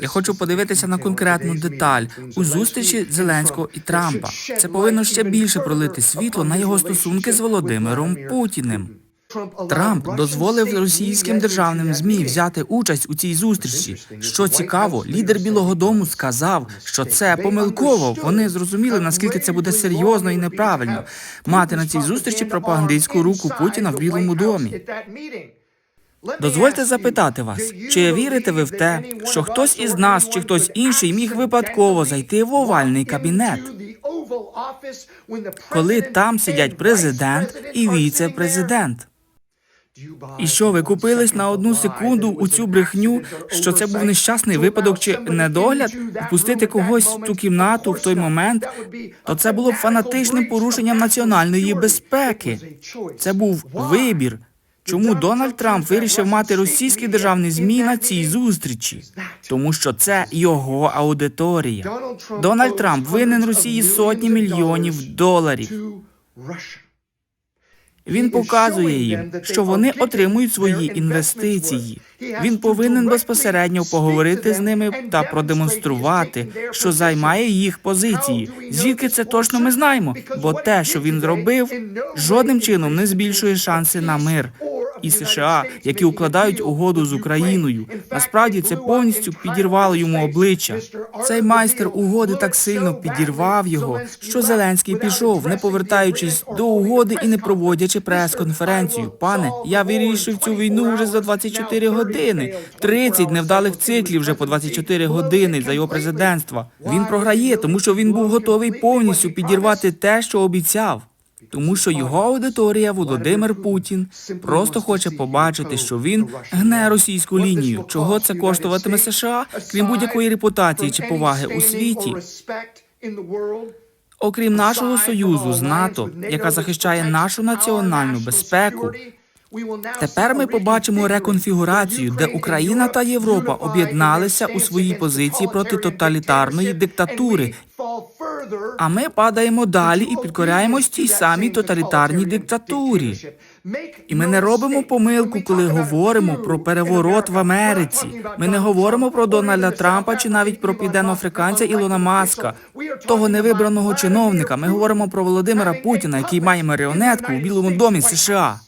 Я хочу подивитися на конкретну деталь у зустрічі Зеленського і Трампа. Це повинно ще більше пролити світло на його стосунки з Володимиром Путіним. Трамп дозволив російським державним змі взяти участь у цій зустрічі. Що цікаво, лідер Білого Дому сказав, що це помилково. Вони зрозуміли, наскільки це буде серйозно і неправильно мати на цій зустрічі пропагандистську руку Путіна в Білому домі. Дозвольте запитати вас, чи вірите ви в те, що хтось із нас чи хтось інший міг випадково зайти в овальний кабінет, коли там сидять президент і віце-президент? І що ви купились на одну секунду у цю брехню, що це був нещасний випадок чи недогляд? Впустити когось в ту кімнату в той момент, то це було б фанатичним порушенням національної безпеки. Це був вибір. Чому Дональд Трамп вирішив мати російські державні змі на цій зустрічі? Тому що це його аудиторія. Дональд Трамп винен Росії сотні мільйонів доларів. Він показує їм, що вони отримують свої інвестиції. Він повинен безпосередньо поговорити з ними та продемонструвати, що займає їх позиції. Звідки це точно ми знаємо? Бо те, що він зробив, жодним чином не збільшує шанси на мир. І США, які укладають угоду з Україною, насправді це повністю підірвало йому обличчя. Цей майстер угоди так сильно підірвав його, що Зеленський пішов, не повертаючись до угоди і не проводячи прес-конференцію. Пане, я вирішив цю війну вже за 24 години. 30 невдалих циклів вже по 24 години за його президентства. Він програє, тому що він був готовий повністю підірвати те, що обіцяв. Тому що його аудиторія Володимир Путін просто хоче побачити, що він гне російську лінію. Чого це коштуватиме США, крім будь-якої репутації чи поваги у світі? Окрім нашого союзу з НАТО, яка захищає нашу національну безпеку. Тепер ми побачимо реконфігурацію, де Україна та Європа об'єдналися у своїй позиції проти тоталітарної диктатури. А ми падаємо далі і підкоряємось тій самій тоталітарній диктатурі. І ми не робимо помилку, коли говоримо про переворот в Америці. Ми не говоримо про Дональда Трампа чи навіть про південноафриканця Ілона Маска, того невибраного чиновника. Ми говоримо про Володимира Путіна, який має маріонетку у Білому домі США.